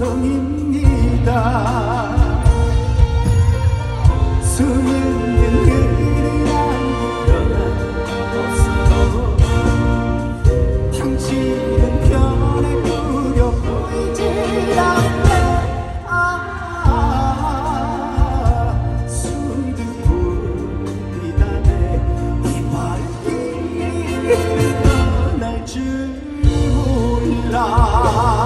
성입니다. 스님은 그리한 변함 당신은 변해 무려 보이질 않네. 아 순두 불빛안에 이발길이 떠날 줄 몰라.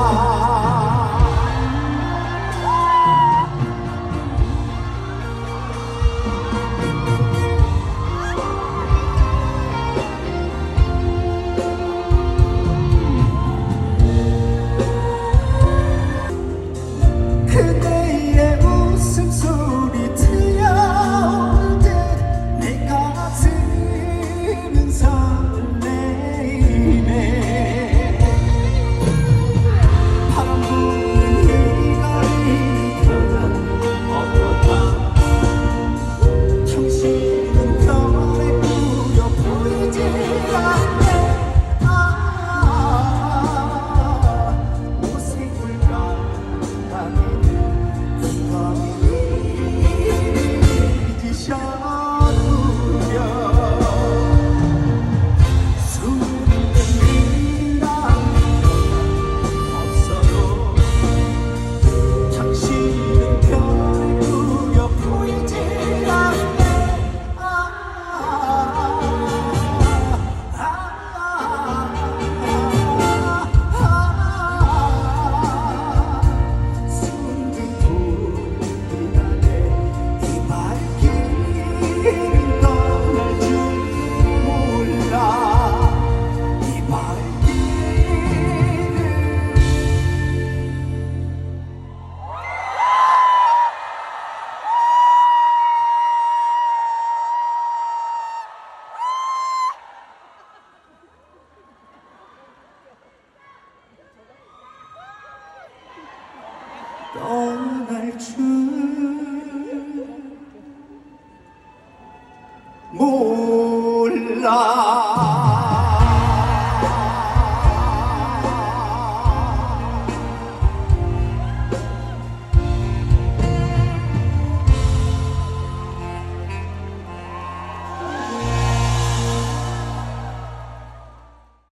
그대 떠날 줄. 몰라.